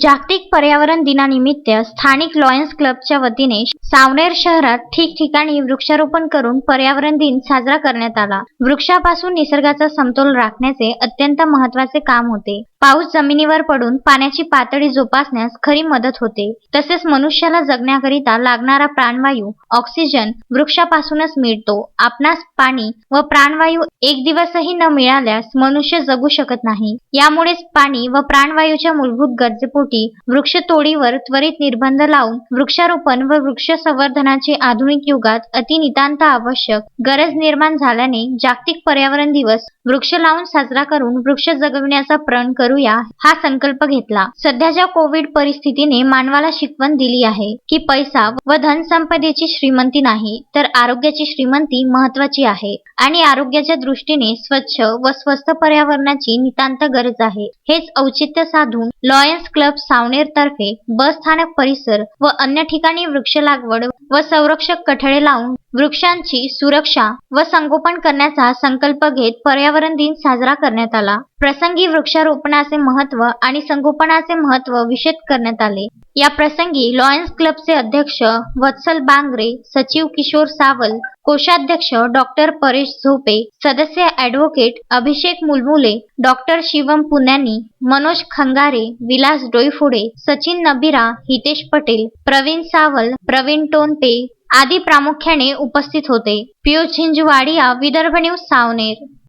जागतिक पर्यावरण दिनानिमित्त स्थानिक लॉयन्स क्लबच्या वतीने सावनेर शहरात ठिकठिकाणी वृक्षारोपण करून पर्यावरण दिन साजरा करण्यात आला. वृक्षापासून निसर्गाचा समतोल राखण्याचे अत्यंत महत्त्वाचे काम होते. पाऊस जमिनीवर पडून पाण्याची पातळी जोपासण्यास खरी मदत होते. तसेच मनुष्याला जगण्याकरिता लागणारा प्राणवायू ऑक्सिजन वृक्षापासूनच मिळतो. आपणास पाणी व प्राणवायू एक दिवसही न मिळाल्यास मनुष्य जगू शकत नाही. यामुळेच पाणी व प्राणवायूच्या मूलभूत गरजेपोटी वृक्षतोडीवर त्वरित निर्बंध लावून वृक्षारोपण व वृक्ष संवर्धनाची आधुनिक युगात अतिनितांत आवश्यक गरज निर्माण झाल्याने जागतिक पर्यावरण दिवस वृक्ष लावून साजरा करून वृक्ष जगविण्याचा प्रण करूया हा संकल्प घेतला. सध्याच्या कोविड परिस्थितीने मानवाला शिकवण दिली आहे की पैसा व धनसंपदेची श्रीमंती नाही तर आरोग्याची श्रीमंती महत्वाची आहे. आणि आरोग्याच्या दृष्टीने स्वच्छ व स्वस्थ पर्यावरणाची नितांत गरज आहे. हेच औचित्य साधून लॉयन्स क्लब सावनेर तर्फे बस स्थानक परिसर व अन्य ठिकाणी वृक्ष लागवड व संरक्षक कठडे लावून वृक्षांची सुरक्षा व संगोपन करण्याचा संकल्प घेत पर्यावरण दिन साजरा करण्यात आला. प्रसंगी वृक्षारोपणाचे महत्त्व आणि संगोपनाचे महत्त्व विशद करण्यात आले. या प्रसंगी लॉयन्स क्लबचे अध्यक्ष वत्सल बांगरे सचिव किशोर सावल कोषाध्यक्ष डॉक्टर परेश झोपे सदस्य ॲडव्होकेट अभिषेक मुलमुले डॉक्टर शिवम पुन्यानी मनोज खंगारे विलास डोईफोडे सचिन नबिरा हितेश पटेल प्रवीण सावल प्रवीण टोनपे आदी प्रामुख्याने उपस्थित होते. पियुष झिंझवाडिया विदर्भ न्यूज सावनेर.